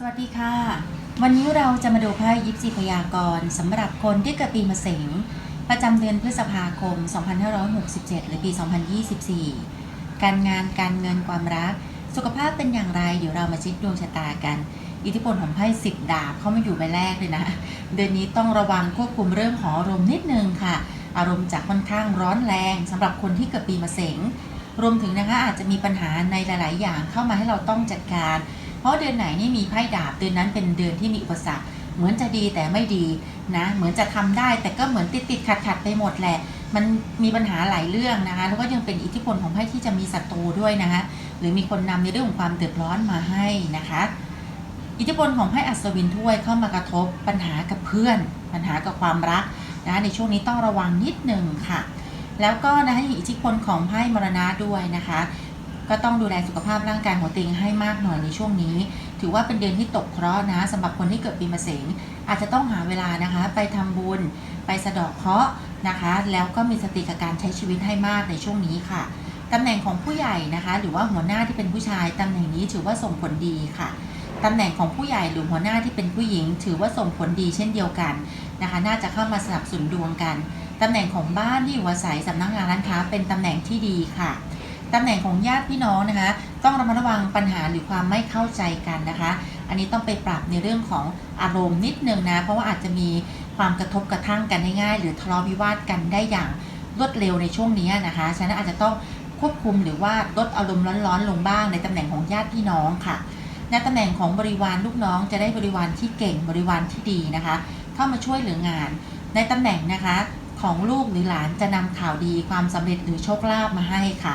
สวัสดีค่ะ วันนี้เราจะมาดูไพ่ยิปซีพยากรณ์สำหรับคนที่เกิดปีมะเสงประจำเดือนพฤษภาคม 2567 หรือปี 2024 การงานการเงินความรัก สุขภาพเป็นอย่างไร เดี๋ยวเรามาเช็คดวงชะตากัน อิทธิพลของไพ่สิบดาบเข้ามาอยู่ใบแรกเลยนะ เดือนนี้ต้องระวังควบคุมเรื่องของอารมณ์นิดนึงค่ะ อารมณ์จะค่อนข้างร้อนแรงสำหรับคนที่เกิดปีมะเสงรวมถึงนะคะอาจจะมีปัญหาในหลาย ๆ อย่างเข้ามาให้เราต้องจัดการ ราะเดือนไหนนี่มีไพ่ดาบเดือนนั้นเป็นเดือนที่มีอุปสรรค เหมือนจะดีแต่ไม่ดีนะ เหมือนจะทำได้แต่ก็เหมือนติดติดขัดขัดๆไปหมดแหละ มันมีปัญหาหลายเรื่องนะคะ แล้วก็ยังเป็นอิทธิพลของไพ่ที่จะมีศัตรูด้วยนะคะ หรือมีคนนำในเรื่องของความเดือดร้อนมาให้นะคะ อิทธิพลของไพ่อัศวินถ้วยเข้ามากระทบปัญหากับเพื่อน ปัญหากับความรักนะในช่วงนี้ต้องระวังนิดหนึ่งค่ะ แล้วก็นะคะอิทธิพลของไพ่มรณะด้วยนะคะ ก็ต้องดูแลสุขภาพร่างกายของตัวเองให้มากหน่อยในช่วงนี้ ถือว่าเป็นเดือนที่ตกเคราะห์นะสำหรับคนที่เกิดปีมะเสงอาจจะต้องหาเวลานะคะ ไปทำบุญ ไปสะเดาะเคราะห์นะคะ แล้วก็มีสติกับการใช้ชีวิตให้มากในช่วงนี้ค่ะตำแหน่งของผู้ใหญ่นะคะ หรือว่าหัวหน้าที่เป็นผู้ชายตำแหน่งนี้ถือว่าส่งผลดีค่ะตำแหน่งของผู้ใหญ่หรือหัวหน้าที่เป็นผู้หญิง ถือว่าส่งผลดีเช่นเดียวกันนะคะ น่าจะเข้ามาสนับสนุนดวงกันตำแหน่งของบ้านที่อยู่อาศัยสำนักงานร้านค้าเป็นตำแหน่งที่ดีค่ะ ตำแหน่งของญาติพี่น้องนะคะ ต้องระมัดระวังปัญหาหรือความไม่เข้าใจกันนะคะ อันนี้ต้องไปปรับในเรื่องของอารมณ์นิดนึงนะ เพราะว่าอาจจะมีความกระทบกระทั่งกันได้ง่าย หรือทะเลาะวิวาทกันได้อย่างรวดเร็วในช่วงนี้นะคะฉะนั้นอาจจะต้องควบคุมหรือว่าลดอารมณ์ร้อนๆลงบ้างในตำแหน่งของญาติพี่น้องค่ะในตำแหน่งของบริวารลูกน้องจะได้บริวารที่เก่งบริวารที่ดีนะคะ เข้ามาช่วยเหลืองาน ในตำแหน่งนะคะของลูกหรือหลานจะนำข่าวดีความสำเร็จหรือโชคลาภมาให้ค่ะ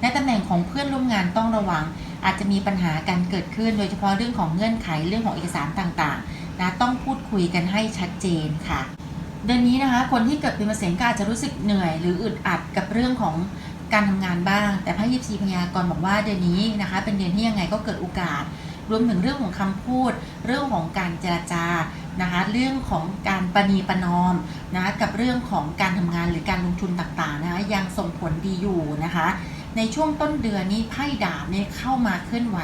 ในตำแหน่งของเพื่อนร่วมงานต้องระวัง อาจจะมีปัญหาการเกิดขึ้น โดยเฉพาะเรื่องของเงื่อนไขเรื่องของเอกสารต่างๆนะต้องพูดคุยกันให้ชัดเจนค่ะ เดือนนี้นะคะคนที่เกิดปีมะเสงก็อาจจะรู้สึกเหนื่อย หรืออึดอัดกับเรื่องของการทำงานบ้าง แต่พระยิปซีพยากรณ์บอกว่าเดือนนี้นะคะ เป็นเดือนที่ยังไงก็เกิดโอกาส รวมถึงเรื่องของคำพูด เรื่องของการเจรจานะคะเรื่องของการประนีประนอมนะะกับเรื่องของการทำงานหรือการลงทุนต่างๆนะคะยังส่งผลดีอยู่นะคะ ในช่วงต้นเดือนนี้ไพ่ดาบเนี่ยเข้ามาเคลื่อนไหว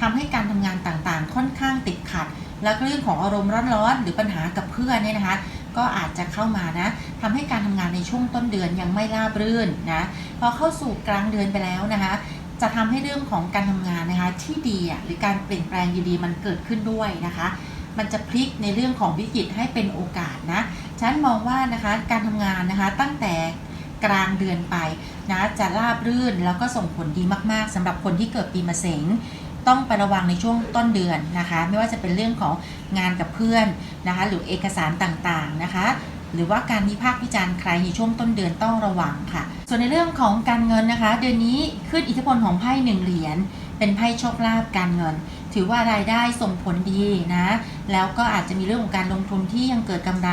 ทำให้การทำงานต่างๆ ค่อนข้างติดขัด แล้วก็เรื่องของอารมณ์ร้อนๆหรือปัญหากับเพื่อนเนี่ยนะคะก็อาจจะเข้ามานะทำให้การทำงานในช่วงต้นเดือนยังไม่ราบรื่นนะพอเข้าสู่กลางเดือนไปแล้วนะคะจะทำให้เรื่องของการทำงานนะคะที่ดีอะหรือการเปลี่ยนแปลงดีๆมันเกิดขึ้นด้วยนะคะ มันจะพลิกในเรื่องของวิกฤตให้เป็นโอกาสนะฉันมองว่านะคะการทำงานนะคะตั้งแต่กลางเดือนไป นะจะราบรื่นแล้วก็ส่งผลดีมากๆสำหรับคนที่เกิดปีมะเสงต้องไประวังในช่วงต้นเดือนนะคะ ไม่ว่าจะเป็นเรื่องของงานกับเพื่อนนะคะ หรือเอกสารต่างๆนะคะ หรือว่าการวิพากษ์วิจารณ์ใครในช่วงต้นเดือนต้องระวังค่ะ ส่วนในเรื่องของการเงินนะคะ เดือนนี้ขึ้นอิทธิพลของไพ่หนึ่งเหรียญเป็นไพ่โชคลาภการเงิน ถือว่ารายได้ส่งผลดีนะ แล้วก็อาจจะมีเรื่องของการลงทุนที่ยังเกิดกำไร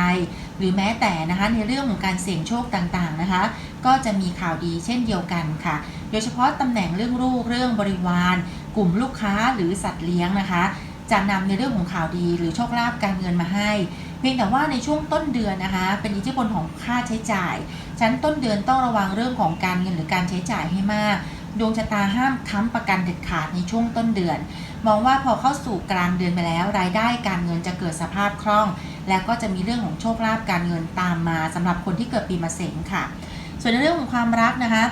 หรือแม้แต่นะคะในเรื่องของการเสี่ยงโชคต่างๆนะคะ ก็จะมีข่าวดีเช่นเดียวกันค่ะ โดยเฉพาะตำแหน่งเรื่องลูกเรื่องบริวาร กลุ่มลูกค้าหรือสัตว์เลี้ยงนะคะ จะนำในเรื่องของข่าวดีหรือโชคลาภการเงินมาให้เพียงแต่ว่าในช่วงต้นเดือนนะคะ เป็นอิทธิพลของค่าใช้จ่าย ชั้นต้นเดือนต้องระวังเรื่องของการเงินหรือการใช้จ่ายให้มาก ดวงชะตาห้ามค้ำประกันเด็ดขาดในช่วงต้นเดือน มองว่าพอเข้าสู่กลางเดือนไปแล้ว รายได้การเงินจะเกิดสภาพคล่อง แล้วก็จะมีเรื่องของโชคลาภการเงินตามมาสำหรับคนที่เกิดปีมะเสงค่ะ ส่วนในเรื่องของความรักนะคะ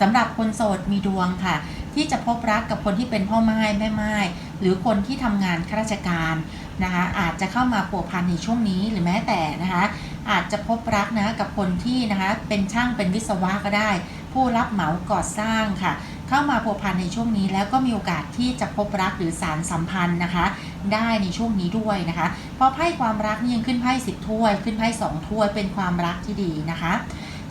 สำหรับคนโสดมีดวงค่ะ ที่จะพบรักกับคนที่เป็นพ่อไม้แม่ไม้หรือคนที่ทำงานข้าราชการนะคะอาจจะเข้ามาผัวพันในช่วงนี้หรือแม้แต่นะคะ อาจจะพบรักนะกับคนที่นะคะเป็นช่างเป็นวิศวะก็ได้ ผู้รับเหมาก่อสร้างค่ะ เข้ามาผัวพันในช่วงนี้แล้วก็มีโอกาสที่จะพบรักหรือสารสัมพันธ์นะคะ ได้ในช่วงนี้ด้วยนะคะพราะไพ่ความรักนี่ยังขึ้นไพ่สิบถ้วย ขึ้นไพ่สองถ้วยเป็นความรักที่ดีนะคะ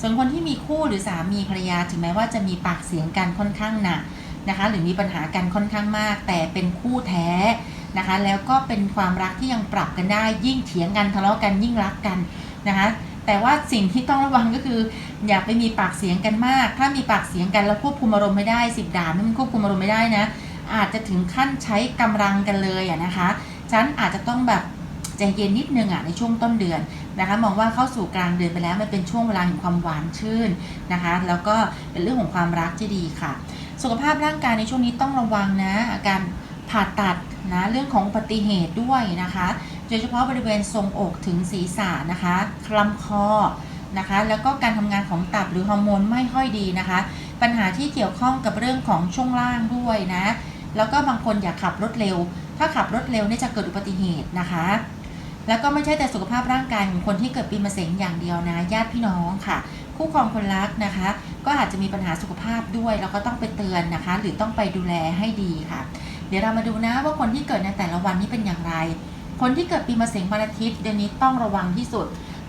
ส่วนคนที่มีคู่หรือสามีภรรยาถึงแม้ว่าจะมีปากเสียงกันค่อนข้างหนักนะคะหรือมีปัญหากันค่อนข้างมาก แต่เป็นคู่แท้นะคะ แล้วก็เป็นความรักที่ยังปรับกันได้ยิ่งเถียงกันทะเลาะกันยิ่งรักกัน นะคะแต่ว่าสิ่งที่ต้องระวังก็คือ อย่าไปมีปากเสียงกันมาก ถ้ามีปากเสียงกันแล้วควบคุมอารมณ์ไม่ได้สิบด่านี่มันควบคุมอารมณ์ไม่ได้นะ อาจจะถึงขั้นใช้กำลังกันเลยอะนะคะฉันอาจจะต้องแบบใจเย็นนิดนึงอะในช่วงต้นเดือนนะคะมองว่าเข้าสู่กลางเดือนไปแล้วมันเป็นช่วงเวลาแห่งความหวานชื่นนะคะ แล้วก็เป็นเรื่องของความรักที่ดีค่ะ สุขภาพร่างกายในช่วงนี้ต้องระวังนะอาการผ่าตัดนะเรื่องของอุบัติเหตุด้วยนะคะ ดยเฉพาะบริเวณทรงอกถึงศีรษะนะคะคลำคอนะคะ แล้วก็การทำงานของตับหรือฮอร์โมนไม่ค่อยดีนะคะ ปัญหาที่เกี่ยวข้องกับเรื่องของช่วงล่างด้วยนะ แล้วก็บางคนอยากขับรถเร็ว ถ้าขับรถเร็วนี่จะเกิดอุบัติเหตุนะคะ แล้วก็ไม่ใช่แต่สุขภาพร่างกายของคนที่เกิดปีมะเสงอย่างเดียวนะ ญาติพี่น้องค่ะ คู่ครองคนรักนะคะ ก็อาจจะมีปัญหาสุขภาพด้วย แล้วก็ต้องไปเตือนนะคะ หรือต้องไปดูแลให้ดีค่ะ เดี๋ยวเรามาดูนะว่าคนที่เกิดในแต่ละวันนี้เป็นอย่างไร คนที่เกิดปีมะเสงวันอาทิตย์เดือนนี้ต้องระวังที่สุด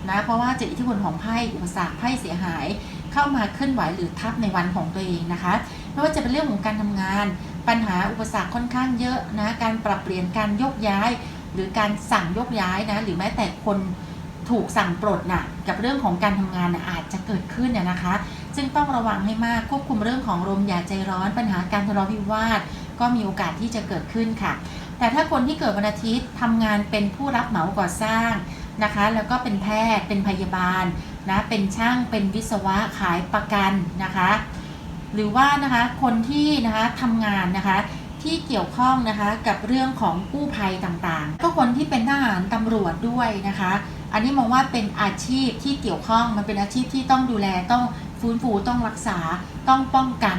นะเพราะว่าจะอิทธิพลของไพ่อุปสรรคไพ่เสียหาย เข้ามาเคลื่อนไหวหรือทับในวันของตัวเองนะคะไม่ว่าจะเป็นเรื่องของการทำงาน ปัญหาอุปสรรคค่อนข้างเยอะนะการปรับเปลี่ยนการยกย้าย หรือการสั่งยกย้ายนะหรือแม้แต่คนถูกสั่งปลดน่ะกับเรื่องของการทำงานนะอาจจะเกิดขึ้นน่ะนะคะ ซึ่งต้องระวังให้มากควบคุมเรื่องของลมอย่าใจร้อน ปัญหาการทะเลาะวิวาทก็มีโอกาสที่จะเกิดขึ้นค่ะ แต่ถ้าคนที่เกิดวันอาทิตย์ทำงานเป็นผู้รับเหมาก่อสร้างนะคะ แล้วก็เป็นแพทย์เป็นพยาบาลนะเป็นช่างเป็นวิศวะขายประกันนะคะ หรือว่านะคะคนที่นะคะทำงานนะคะที่เกี่ยวข้องนะคะกับเรื่องของกู้ภัยต่างๆ ก็คนที่เป็นทหารตำรวจด้วยนะคะ อันนี้มองว่าเป็นอาชีพที่เกี่ยวข้องมันเป็นอาชีพที่ต้องดูแลต้องฟื้นฟูต้องรักษาต้องป้องกัน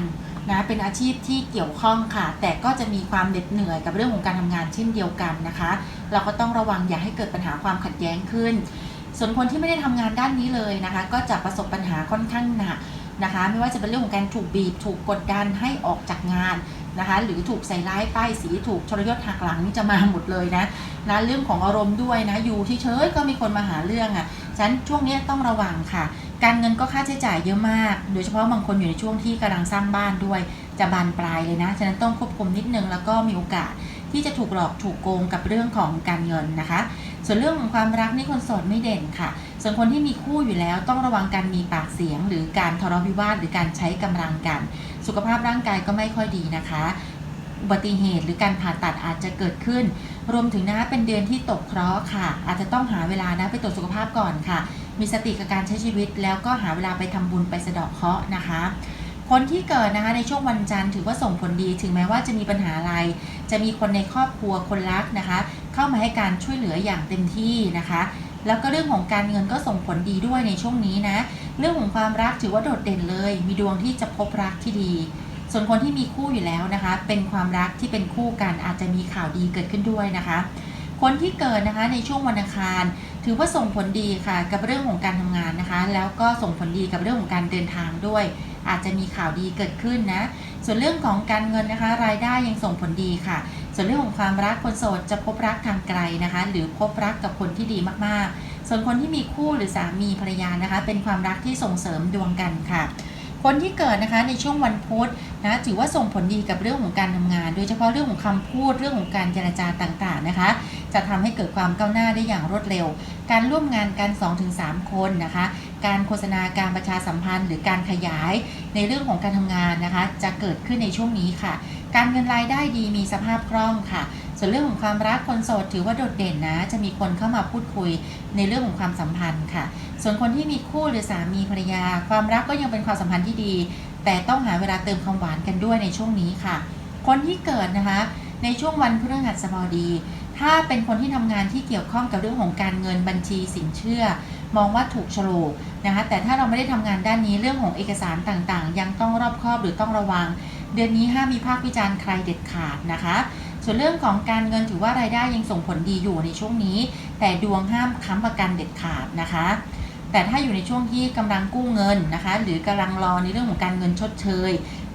นะเป็นอาชีพที่เกี่ยวข้องค่ะ แต่ก็จะมีความเหน็ดเหนื่อยกับเรื่องของการทำงานเช่นเดียวกันนะคะ เราก็ต้องระวังอย่าให้เกิดปัญหาความขัดแย้งขึ้น ส่วนคนที่ไม่ได้ทำงานด้านนี้เลยนะคะ ก็จะประสบปัญหาค่อนข้างหนักนะคะ ไม่ว่าจะเป็นเรื่องของการถูกบีบ ถูกกดดันให้ออกจากงานนะคะหรือถูกใส่ร้ายป้ายสีถูกทรยศหักหลังนี่จะมาหมดเลยนะนะเรื่องของอารมณ์ด้วยนะอยู่เฉยๆก็มีคนมาหาเรื่องอะ่ะฉะนั้นช่วงนี้ต้องระวังค่ะ การเงินก็ค่าใช้จ่ายเยอะมาก โดยเฉพาะบางคนอยู่ในช่วงที่กำลังสร้างบ้านด้วย จะบานปลายเลยนะ ฉะนั้นต้องควบคุมนิดนึงแล้วก็มีโอกาสที่จะถูกหลอกถูกโกงกับเรื่องของการเงินนะคะ ส่วนเรื่องของความรักนี่คนโสดไม่เด่นค่ะ ส่วนคนที่มีคู่อยู่แล้วต้องระวังการมีปากเสียง หรือการทะเลาะวิวาทหรือการใช้กำลังกัน สุขภาพร่างกายก็ไม่ค่อยดีนะคะอุบัติเหตุหรือการผ่าตัดอาจจะเกิดขึ้น รวมถึงนะเป็นเดือนที่ตกเคราะห์ค่ะ อาจจะต้องหาเวลานะไปตรวจสุขภาพก่อนค่ะ มีสติกับการใช้ชีวิต แล้วก็หาเวลาไปทำบุญไปสะเดาะเคราะห์นะคะ คนที่เกิดนะคะในช่วงวันจันทร์ถือว่าส่งผลดี ถึงแม้ว่าจะมีปัญหาอะไร จะมีคนในครอบครัวคนรักนะคะ เข้ามาให้การช่วยเหลืออย่างเต็มที่นะคะแล้วก็เรื่องของการเงินก็ส่งผลดีด้วยในช่วงนี้นะ เรื่องของความรักถือว่าโดดเด่นเลย มีดวงที่จะพบรักที่ดี ส่วนคนที่มีคู่อยู่แล้วนะคะ เป็นความรักที่เป็นคู่กันอาจจะมีข่าวดีเกิดขึ้นด้วยนะคะ คนที่เกิดนะคะในช่วงวันอังคาร ถือว่าส่งผลดีค่ะกับเรื่องของการทำงานนะคะ แล้วก็ส่งผลดีกับเรื่องของการเดินทางด้วย อาจจะมีข่าวดีเกิดขึ้นนะ ส่วนเรื่องของการเงินนะคะ รายได้ยังส่งผลดีค่ะ ส่วนเรื่องของความรักคนโสดจะพบรักทางไกลนะคะ หรือพบรักกับคนที่ดีมากๆ ส่วนคนที่มีคู่หรือสามีภรรยานะคะ เป็นความรักที่ส่งเสริมดวงกันค่ะ คนที่เกิดนะคะในช่วงวันพุธนะถือว่าส่งผลดีกับเรื่องของการทำงาน โดยเฉพาะเรื่องของคำพูดเรื่องของการเจรจาต่างๆนะคะ จะทำให้เกิดความก้าวหน้าได้อย่างรวดเร็ว การร่วมงานกัน 2-3 คนนะคะ การโฆษณาการประชาสัมพันธ์ หรือการขยายในเรื่องของการทำงานนะคะ จะเกิดขึ้นในช่วงนี้ค่ะ การเงินรายได้ดีมีสภาพคล่องค่ะ ส่วนเรื่องของความรักคนโสดถือว่าโดดเด่นนะ จะมีคนเข้ามาพูดคุยในเรื่องของความสัมพันธ์ค่ะ ส่วนคนที่มีคู่หรือสามีภรรยา ความรักก็ยังเป็นความสัมพันธ์ที่ดี แต่ต้องหาเวลาเติมความหวานกันด้วยในช่วงนี้ค่ะ คนที่เกิดนะคะ ในช่วงวันพฤหัสบดี ถ้าเป็นคนที่ทำงานที่เกี่ยวข้องกับเรื่องของการเงินบัญชีสินเชื่อ มองว่าถูกโฉลกนะคะ แต่ถ้าเราไม่ได้ทำงานด้านนี้เรื่องของเอกสารต่างๆ ยังต้องรอบคอบหรือต้องระวัง เดือนนี้ห้ามมีภาควิจารณ์ใครเด็ดขาดนะคะ ส่วนเรื่องของการเงินถือว่ารายได้ยังส่งผลดีอยู่ในช่วงนี้ แต่ดวงห้ามค้ำประกันเด็ดขาดนะคะ แต่ถ้าอยู่ในช่วงที่กำลังกู้เงินนะคะ หรือกำลังรอในเรื่องของการเงินชดเชย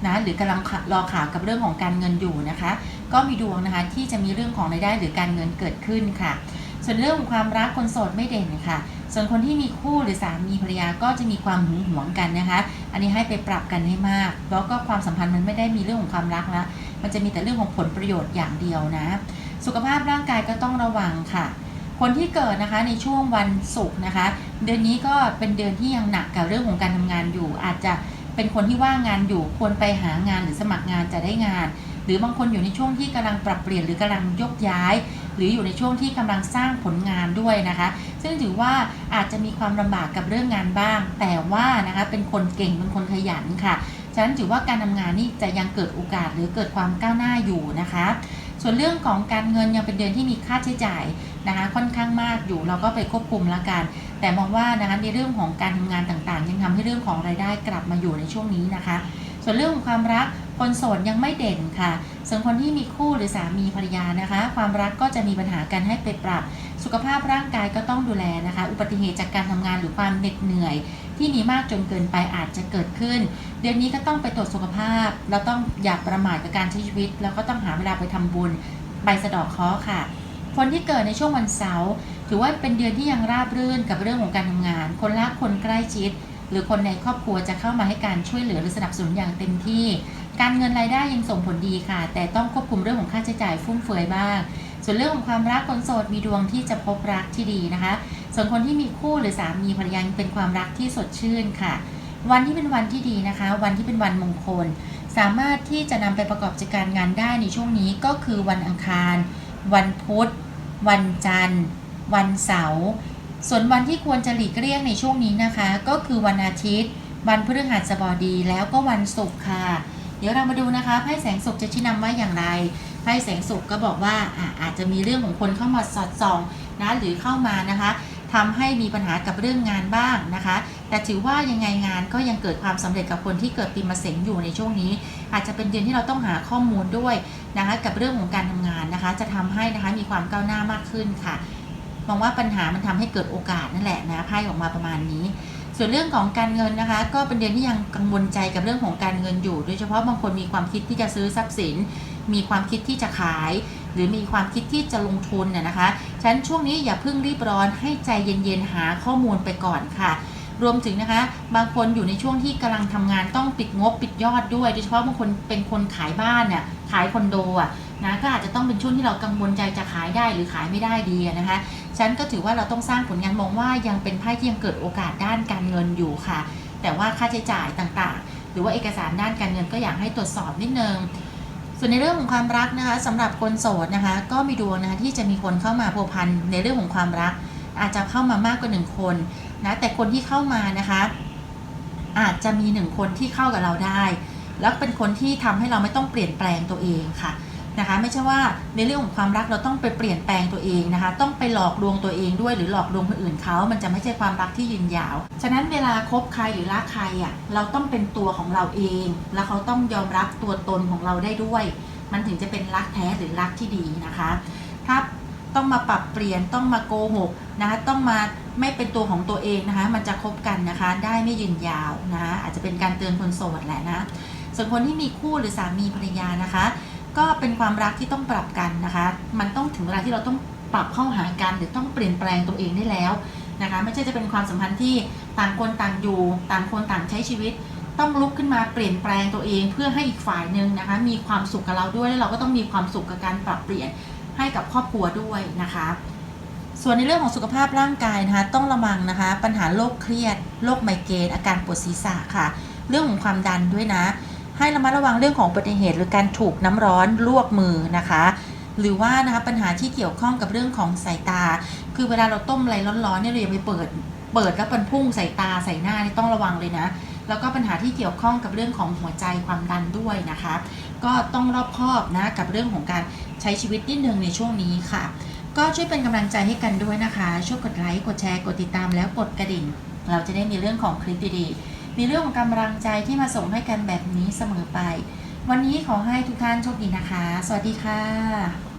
นะหรือกำลังรอข่าวกับเรื่องของการเงินอยู่นะคะ ก็มีดวงนะคะที่จะมีเรื่องของรายได้หรือการเงินเกิดขึ้นค่ะ ส่วนเรื่องของความรักคนโสดไม่เด่นค่ะ ส่วนคนที่มีคู่หรือสามีภรรยาก็จะมีความหึงหวงกันนะคะ อันนี้ให้ไปปรับกันให้มาก แล้วก็ความสัมพันธ์มันไม่ได้มีเรื่องของความรักแล้วมันจะมีแต่เรื่องของผลประโยชน์อย่างเดียวนะ สุขภาพร่างกายก็ต้องระวังค่ะ คนที่เกิดนะคะในช่วงวันศุกร์นะคะ เดือนนี้ก็เป็นเดือนที่ยังหนักกับเรื่องของการทำงานอยู่ อาจจะเป็นคนที่ว่างงานอยู่ควรไปหางานหรือสมัครงานจะได้งาน หรือบางคนอยู่ในช่วงที่กำลังปรับเปลี่ยนหรือกำลังยกย้าย หรืออยู่ในช่วงที่กำลังสร้างผลงานด้วยนะคะ ซึ่งถือว่าอาจจะมีความลำบากกับเรื่องงานบ้าง แต่ว่านะคะเป็นคนเก่งเป็นคนขยันค่ะฉะนั้นถือว่าการทำงานนี่จะยังเกิดโอกาสหรือเกิดความก้าวหน้าอยู่นะคะ ส่วนเรื่องของการเงินยังเป็นเดือนที่มีค่าใช้จ่ายนะคะค่อนข้างมากอยู่เราก็ไปควบคุมละกัน แต่มองว่านะคะในเรื่องของการทำงานต่างๆ ยังทำให้เรื่องของรายได้กลับมาอยู่ในช่วงนี้นะคะ ส่วนเรื่องของความรัก คนโสดยังไม่เด่นค่ะ ส่วนคนที่มีคู่หรือสามีภรรยานะคะ ความรักก็จะมีปัญหากันให้ไปปรับ สุขภาพร่างกายก็ต้องดูแลนะคะ อุบัติเหตุจากการทำงานหรือความเหน็ดเหนื่อย ที่มีมากจนเกินไปอาจจะเกิดขึ้น เดือนนี้ก็ต้องไปตรวจสุขภาพ แล้วต้องอย่าประมาทกับการใช้ชีวิต แล้วก็ต้องหาเวลาไปทำบุญไปสะดอกเคราะห์ค่ะ คนที่เกิดในช่วงวันเสาร์ถือว่าเป็นเดือนที่ยังราบรื่นกับเรื่องของการทำงาน คนรักคนใกล้ชิดหรือคนในครอบครัวจะเข้ามาให้การช่วยเหลือหรือสนับสนุนอย่างเต็มที่ การเงินรายได้ยังส่งผลดีค่ะ แต่ต้องควบคุมเรื่องของค่าใช้จ่ายฟุ่มเฟือยบ้าง ส่วนเรื่องของความรักคนโสดมีดวงที่จะพบรักที่ดีนะคะ ส่วนคนที่มีคู่หรือสามีภรรยายังเป็นความรักที่สดชื่นค่ะ วันที่เป็นวันที่ดีนะคะ วันที่เป็นวันมงคล สามารถที่จะนำไปประกอบกิจการงานได้ในช่วงนี้ก็คือวันอังคาร วันพุธ วันจันทร์ วันเสาร์ส่วนวันที่ควรจะหลีกเลี่ยงในช่วงนี้นะคะ ก็คือวันอาทิตย์ วันพฤหัสบดีแล้วก็วันศุกร์ค่ะ เดี๋ยวเรามาดูนะคะไพ่แสงสุขจะชี้นำว่าอย่างไรไพ่แสงสุขก็บอกว่าออาจจะมีเรื่องของคนเข้ามาสอดส่องนะหรือเข้ามานะคะทำให้มีปัญหากับเรื่องงานบ้างนะคะ แต่ถือว่ายังไงงานก็ยังเกิดความสำเร็จกับคนที่เกิดปีมะเสงอยู่ในช่วงนี้ อาจจะเป็นเดือนที่เราต้องหาข้อมูลด้วยนะคะกับเรื่องของการทำงานนะคะ จะทำให้นะคะมีความก้าวหน้ามากขึ้นค่ะมองว่าปัญหามันทำให้เกิดโอกาสนั่นแหละนะไพ่ออกมาประมาณนี้ ส่วนเรื่องของการเงินนะคะ ก็เป็นเดือนที่ยังกังวลใจกับเรื่องของการเงินอยู่ โดยเฉพาะบางคนมีความคิดที่จะซื้อทรัพย์สิน มีความคิดที่จะขาย หรือมีความคิดที่จะลงทุนน่ยนะคะฉะนั้นช่วงนี้อย่าเพิ่งรีบร้อนให้ใจเย็นๆหาข้อมูลไปก่อนค่ะ รวมถึงนะคะ บางคนอยู่ในช่วงที่กำลังทำงานต้องปิดงบปิดยอดด้วย โดยเฉพาะบางคนเป็นคนขายบ้านเนี่ยขายคอนโดอะนะก็อาจจะต้องเป็นช่วงที่เรากังวลใจจะขายได้หรือขายไม่ได้ดีนะคะฉันก็ถือว่าเราต้องสร้างผลงานมองว่ายังเป็นไพ่ที่ยังเกิดโอกาสด้านการเงินอยู่ค่ะ แต่ว่าค่าใช้จ่ายต่างๆ หรือว่าเอกสารด้านการเงินก็อยากให้ตรวจสอบนิดนึงส่วนในเรื่องของความรักนะคะสำหรับคนโสดนะคะ ก็มีดวงนะคะที่จะมีคนเข้ามาพัวพันในเรื่องของความรัก อาจจะเข้ามามากกว่าหนึ่งคน นะแต่คนที่เข้ามานะคะ อาจจะมีหนึ่งคนที่เข้ากับเราได้ แล้วเป็นคนที่ทำให้เราไม่ต้องเปลี่ยนแปลงตัวเองค่ะนะคะ ไม่ใช่ว่าในเรื่องของความรักเราต้องไปเปลี่ยนแปลงตัวเองนะคะ ต้องไปหลอกลวงตัวเองด้วยหรือหลอกลวงคนอื่นเขามันจะไม่ใช่ความรักที่ยืนยาว ฉะนั้นเวลาคบใครหรือรักใครอะเราต้องเป็นตัวของเราเอง แล้วเขาต้องยอมรับตัวตนของเราได้ด้วย มันถึงจะเป็นรักแท้หรือรักที่ดีนะคะ ถ้า ต้องมาปรับเปลี่ยนต้องมาโกหกนะคะต้องมาไม่เป็นตัวของตัวเองนะคะ มันจะคบกันนะคะ ได้ไม่ยืนยาวนะคะอาจจะเป็นการเตือนคนโสดแหละนะส่วนคนที่มีคู่หรือสามีภรรยานะคะ ก็เป็นความรักที่ต้องปรับกันนะคะ มันต้องถึงเวลาที่เราต้องปรับเข้าหากันหรือต้องเปลี่ยนแปลงตัวเองได้แล้วนะคะ ไม่ใช่จะเป็นความสัมพันธ์ที่ต่างคนต่างอยู่ ต่างคนต่างใช้ชีวิต ต้องลุกขึ้นมาเปลี่ยนแปลงตัวเอง เพื่อให้อีกฝ่ายหนึ่งนะคะ มีความสุขกับเราด้วยแล้วเราก็ต้องมีความสุขกับการปรับเปลี่ยน ให้กับครอบครัวด้วยนะคะ ส่วนในเรื่องของสุขภาพร่างกายนะคะ ต้องระวังนะคะ ปัญหาโรคเครียดโรคไมเกรนอาการปวดศีรษะค่ะ เรื่องของความดันด้วยนะ ให้ระมัดระวังเรื่องของอุบัติเหตุ หรือการถูกน้ำร้อนลวกมือนะคะหรือว่านะคะปัญหาที่เกี่ยวข้องกับเรื่องของสายตา คือเวลาเราต้มอะไรร้อนๆเนี่ยเราอย่าไปเปิด เปิดแล้วมันพุ่งใส่ตาใส่หน้านี่ต้องระวังเลยนะ แล้วก็ปัญหาที่เกี่ยวข้องกับเรื่องของหัวใจความดันด้วยนะคะ ก็ต้องรอบคอบนะกับเรื่องของการใช้ชีวิตนิดนึงในช่วงนี้ค่ะ ก็ช่วยเป็นกำลังใจให้กันด้วยนะคะ ช่วยกดไลค์กดแชร์กดติดตามแล้วกดกระดิ่ง เราจะได้มีเรื่องของคลิปดีๆมีเรื่องของกำลังใจที่มาส่งให้กันแบบนี้เสมอไป วันนี้ขอให้ทุกท่านโชคดีนะคะ สวัสดีค่ะ